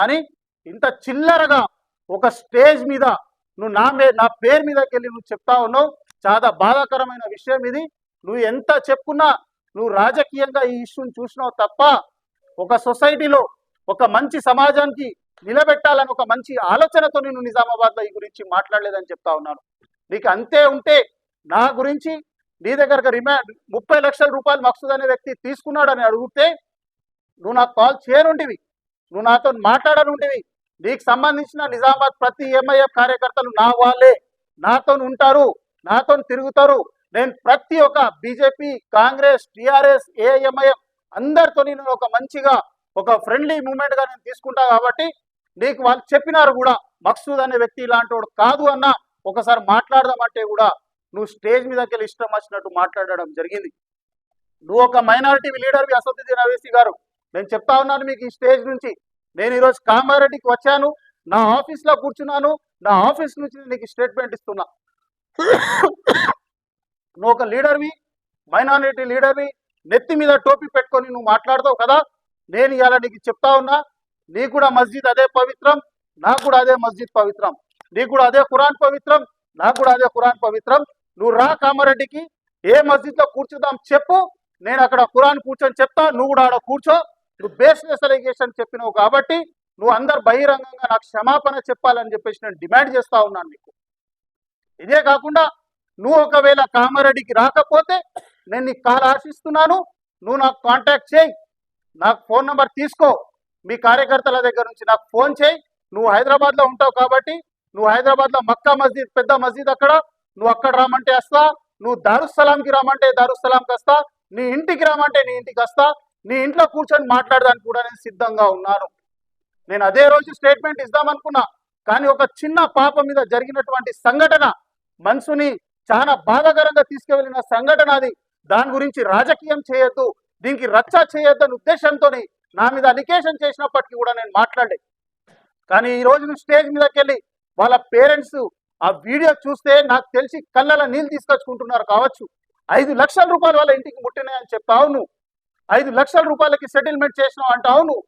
అని ఇంత చిల్లరగా ఒక స్టేజ్ మీద నువ్వు నా మే నా పేరు మీదకి వెళ్ళి నువ్వు చెప్తా ఉన్నావు చాలా బాధాకరమైన విషయం ఇది. నువ్వు ఎంత చెప్పుకున్నా నువ్వు రాజకీయంగా ఈ ఇష్యూని చూసినావు తప్ప ఒక సొసైటీలో ఒక మంచి సమాజానికి నిలబెట్టాలని ఒక మంచి ఆలోచనతో నేను నిజామాబాద్లో ఈ గురించి మాట్లాడలేదని చెప్తా ఉన్నాను. నీకు అంతే ఉంటే నా గురించి నీ దగ్గరకు రిమాండ్ ముప్పై లక్షల రూపాయలు మక్సూద్ అనే వ్యక్తి తీసుకున్నాడని అడిగితే నువ్వు నాకు కాల్ చేయనుంటివి నువ్వు నాతో మాట్లాడనుంటివి నీకు సంబంధించిన నిజామాబాద్ ప్రతి ఎంఐఎఫ్ కార్యకర్తలు నా వాళ్ళే. నాతో ఉంటారు నాతో తిరుగుతారు. నేను ప్రతి ఒక్క బీజేపీ కాంగ్రెస్ టిఆర్ఎస్ ఏఎంఐఎఫ్ అందరితో నేను ఒక మంచిగా ఒక ఫ్రెండ్లీ మూమెంట్గా నేను తీసుకుంటా కాబట్టి నీకు వాళ్ళు చెప్పినారు కూడా మక్సూద్ అనే వ్యక్తి ఇలాంటి వాడు కాదు అన్న ఒకసారి మాట్లాడదామంటే కూడా నువ్వు స్టేజ్ మీదకి వెళ్ళి ఇష్టం వచ్చినట్టు మాట్లాడడం జరిగింది. నువ్వు ఒక మైనారిటీ లీడర్వి అసదుద్దీన్ అవేసి గారు. నేను చెప్తా ఉన్నాను మీకు ఈ స్టేజ్ నుంచి. నేను ఈరోజు కామారెడ్డికి వచ్చాను. నా ఆఫీస్లో కూర్చున్నాను. నా ఆఫీస్ నుంచి నీకు స్టేట్మెంట్ ఇస్తున్నా. నువ్వు ఒక లీడర్వి మైనారిటీ లీడర్వి నెత్తి మీద టోపీ పెట్టుకొని నువ్వు మాట్లాడతావు కదా? నేను ఇవాళ నీకు చెప్తా ఉన్నా నీ కూడా మస్జిద్ అదే పవిత్రం నాకు కూడా అదే మస్జిద్ పవిత్రం. నీ కూడా అదే ఖురాన్ పవిత్రం నాకు కూడా అదే ఖురాన్ పవిత్రం. నువ్వు రా కామారెడ్డికి ఏ మస్జిద్లో కూర్చుదాం చెప్పు నేను అక్కడ ఖురాన్ కూర్చొని చెప్తా నువ్వు కూడా ఆడ కూర్చో. నువ్వు బేస్లెస్ అలిగేషన్ చెప్పినావు కాబట్టి నువ్వు అందరు బహిరంగంగా నాకు క్షమాపణ చెప్పాలని చెప్పేసి నేను డిమాండ్ చేస్తా ఉన్నాను నీకు. ఇదే కాకుండా నువ్వు ఒకవేళ కామారెడ్డికి రాకపోతే నేను నీకు కాల్ ఆశిస్తున్నాను నువ్వు నాకు కాంటాక్ట్ చేయి నాకు ఫోన్ నెంబర్ తీసుకో మీ కార్యకర్తల దగ్గర నుంచి నాకు ఫోన్ చేయి నువ్వు హైదరాబాద్లో ఉంటావు కాబట్టి నువ్వు హైదరాబాద్లో మక్కా మస్జిద్ పెద్ద మస్జిద్ అక్కడ నువ్వు అక్కడ రామంటే వస్తా నువ్వు దారుస్సలాంకి రామంటే దారుస్సలాంకి వస్తా నీ ఇంటికి రామంటే నీ ఇంటికి వస్తా నీ ఇంట్లో కూర్చొని మాట్లాడడానికి కూడా నేను సిద్ధంగా ఉన్నాను. నేను అదే రోజు స్టేట్మెంట్ ఇద్దామనుకున్నా కానీ ఒక చిన్న పాప మీద జరిగినటువంటి సంఘటన మనసుని చాలా బాధాకరంగా తీసుకువెళ్ళిన సంఘటన అది. దాని గురించి రాజకీయం చేయొద్దు దీనికి రచ్చ చేయొద్దు అనే ఉద్దేశంతో నా మీద అలికేషన్ చేసినప్పటికీ కూడా నేను మాట్లాడే కానీ ఈ రోజు నువ్వు స్టేజ్ మీదకి వెళ్ళి వాళ్ళ పేరెంట్స్ ఆ వీడియో చూస్తే నాకు తెలిసి కళ్ళల నీళ్ళు తీసుకొచ్చుకుంటున్నారు కావచ్చు. ఐదు లక్షల రూపాయలు వాళ్ళ ఇంటికి ముట్టినాయని చెప్తావు నువ్వు. ఐదు లక్షల రూపాయలకి సెటిల్మెంట్ చేసినావు అంటావు నువ్వు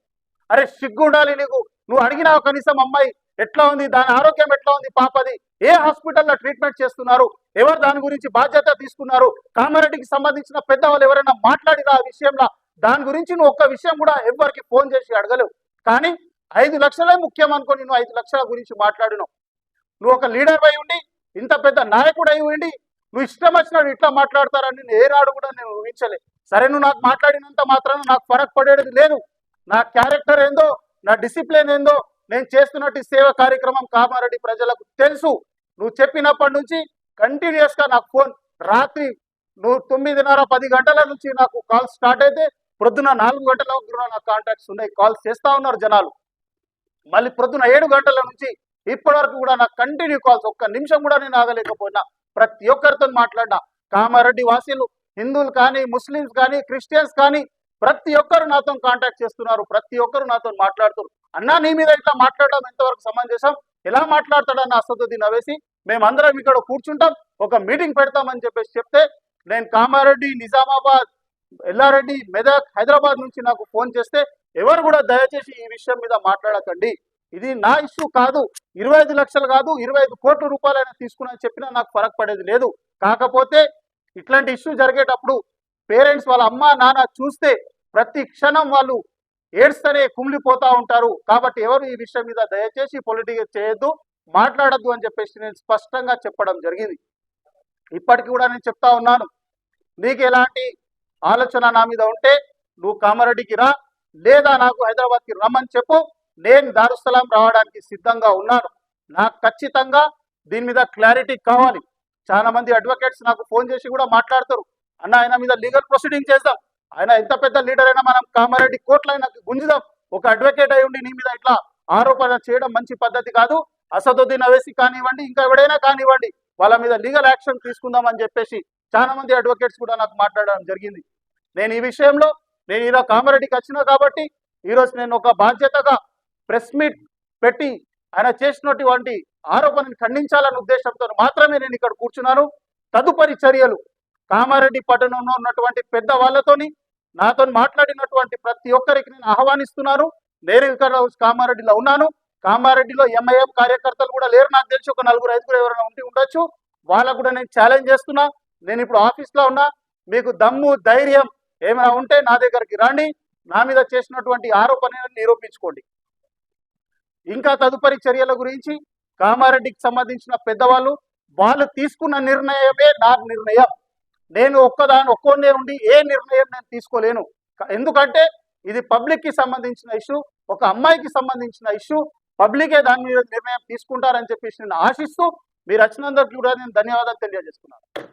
అరే సిగ్గు ఉండాలి నీకు. నువ్వు అడిగినావు కనీసం అమ్మాయి ఎట్లా ఉంది? దాని ఆరోగ్యం ఎట్లా ఉంది? పాపది ఏ హాస్పిటల్లో ట్రీట్మెంట్ చేస్తున్నారు? ఎవరు దాని గురించి బాధ్యత తీసుకున్నారు? కామారెడ్డికి సంబంధించిన పెద్దవాళ్ళు ఎవరైనా మాట్లాడినా ఆ విషయంలో? దాని గురించి నువ్వు ఒక్క విషయం కూడా ఎవరికి ఫోన్ చేసి అడగలేవు. కానీ ఐదు లక్షలే ముఖ్యం అనుకో నువ్వు ఐదు లక్షల గురించి మాట్లాడినావు. నువ్వు ఒక లీడర్ అయి ఉండి ఇంత పెద్ద నాయకుడు అయి ఉండి నువ్వు ఇష్టం వచ్చినాడు ఇట్లా మాట్లాడతారని నేను ఏనాడు కూడా నేను ఊహించలే. సరే నువ్వు నాకు మాట్లాడినంత మాత్రాన నాకు ఫరక్ పడేది లేదు. నా క్యారెక్టర్ ఏందో నా డిసిప్లిన్ ఏందో నేను చేస్తున్నట్టు ఈ సేవ కార్యక్రమం కామారెడ్డి ప్రజలకు తెలుసు. నువ్వు చెప్పినప్పటి నుంచి కంటిన్యూస్గా నాకు ఫోన్. రాత్రి నువ్వు తొమ్మిదిన్నర పది గంటల నుంచి నాకు కాల్ స్టార్ట్ అయితే ప్రొద్దున నాలుగు గంటల కూడా నాకు కాంటాక్ట్స్ ఉన్నాయి. కాల్స్ చేస్తా ఉన్నారు జనాలు. మళ్ళీ ప్రొద్దున ఏడు గంటల నుంచి ఇప్పటి వరకు కూడా నాకు కంటిన్యూ కాల్స్ ఒక్క నిమిషం కూడా నేను ఆగలేకపోయినా. ప్రతి ఒక్కరితో మాట్లాడినా. కామారెడ్డి వాసీలు హిందువులు కానీ ముస్లిమ్స్ కానీ క్రిస్టియన్స్ కానీ ప్రతి ఒక్కరు నాతో కాంటాక్ట్ చేస్తున్నారు. ప్రతి ఒక్కరు నాతో మాట్లాడుతున్నారు. అన్నా నీ మీద ఇట్లా మాట్లాడడం ఎంతవరకు సమంజసం? ఎలా మాట్లాడతాడన్న అసదుద్దీన్ అవేసి మేమందరం ఇక్కడ కూర్చుంటాం. ఒక మీటింగ్ పెడతామని చెప్పేసి చెప్తే నేను కామారెడ్డి నిజామాబాద్ ఎల్లారెడ్డి మెదక్ హైదరాబాద్ నుంచి నాకు ఫోన్ చేస్తే ఎవరు కూడా దయచేసి ఈ విషయం మీద మాట్లాడకండి. ఇది నా ఇష్యూ కాదు. ఇరవై ఐదు లక్షలు కాదు. ఇరవై ఐదు కోట్ల రూపాయలైనా తీసుకుని చెప్పినా నాకు ఫరక్ పడేది లేదు. కాకపోతే ఇట్లాంటి ఇష్యూ జరిగేటప్పుడు పేరెంట్స్ వాళ్ళ అమ్మ నాన్న చూస్తే ప్రతి క్షణం వాళ్ళు ఏడ్స్తనే కుమిలిపోతా ఉంటారు. కాబట్టి ఎవరు ఈ విషయం మీద దయచేసి పొలిటిక్స్ చేయొద్దు మాట్లాడద్దు అని చెప్పేసి నేను స్పష్టంగా చెప్పడం జరిగింది. ఇప్పటికి కూడా నేను చెప్తా ఉన్నాను. నీకు ఎలాంటి ఆలోచన నా మీద ఉంటే నువ్వు కామారెడ్డికి రా లేదా నాకు హైదరాబాద్కి రమ్మని చెప్పు. నేను దారుస్తలాం రావడానికి సిద్ధంగా ఉన్నాను. నాకు ఖచ్చితంగా దీని మీద క్లారిటీ కావాలి. చాలా మంది అడ్వకేట్స్ నాకు ఫోన్ చేసి కూడా మాట్లాడతారు. అన్న ఆయన మీద లీగల్ ప్రొసీడింగ్ చేద్దాం. ఆయన ఎంత పెద్ద లీడర్ అయినా మనం కామారెడ్డి కోర్టులైనా గుంజుదాం. ఒక అడ్వకేట్ అయి ఉండి నీ మీద ఇట్లా ఆరోపణ చేయడం మంచి పద్ధతి కాదు. అసదుద్దీన్ అవేసి కానివ్వండి ఇంకా ఎవడైనా కానివ్వండి వాళ్ళ మీద లీగల్ యాక్షన్ తీసుకుందాం అని చెప్పేసి చాలా మంది అడ్వకేట్స్ కూడా నాకు మాట్లాడడం జరిగింది. నేను ఈ విషయంలో నేను ఈరోజు కామారెడ్డికి వచ్చినా కాబట్టి ఈరోజు నేను ఒక బాధ్యతగా ప్రెస్ మీట్ పెట్టి ఆయన చేసినటువంటి ఆరోపణను ఖండించాలన్న ఉద్దేశంతో మాత్రమే నేను ఇక్కడ కూర్చున్నాను. తదుపరి చర్యలు కామారెడ్డి పట్టణంలో ఉన్నటువంటి పెద్ద వాళ్ళతోని నాతో మాట్లాడినటువంటి ప్రతి ఒక్కరికి నేను ఆహ్వానిస్తున్నాను. నేను ఇక్కడ కామారెడ్డిలో ఉన్నాను. కామారెడ్డిలో ఎంఐఎం కార్యకర్తలు కూడా లేరు. నాకు తెలిసి ఒక నలుగురు ఐదుగురు ఎవరైనా ఉండి ఉండొచ్చు. వాళ్ళకు కూడా నేను ఛాలెంజ్ చేస్తున్నా. నేను ఇప్పుడు ఆఫీస్లో ఉన్నా. మీకు దమ్ము ధైర్యం ఏమైనా ఉంటే నా దగ్గరికి రండి. నా మీద చేసినటువంటి ఆరోపణలను నిరూపించుకోండి. ఇంకా తదుపరి చర్యల గురించి కామారెడ్డికి సంబంధించిన పెద్దవాళ్ళు వాళ్ళు తీసుకున్న నిర్ణయమే నా నిర్ణయం. నేను ఒక్కదాని ఒక్కొన్నే ఉండి ఏ నిర్ణయం నేను తీసుకోలేను. ఎందుకంటే ఇది పబ్లిక్కి సంబంధించిన ఇష్యూ ఒక అమ్మాయికి సంబంధించిన ఇష్యూ పబ్లికే దాని మీద నిర్ణయం తీసుకుంటారని చెప్పేసి నేను ఆశిస్తూ మీరు వచ్చినందుకు కూడా నేను ధన్యవాదాలు తెలియజేసుకున్నాను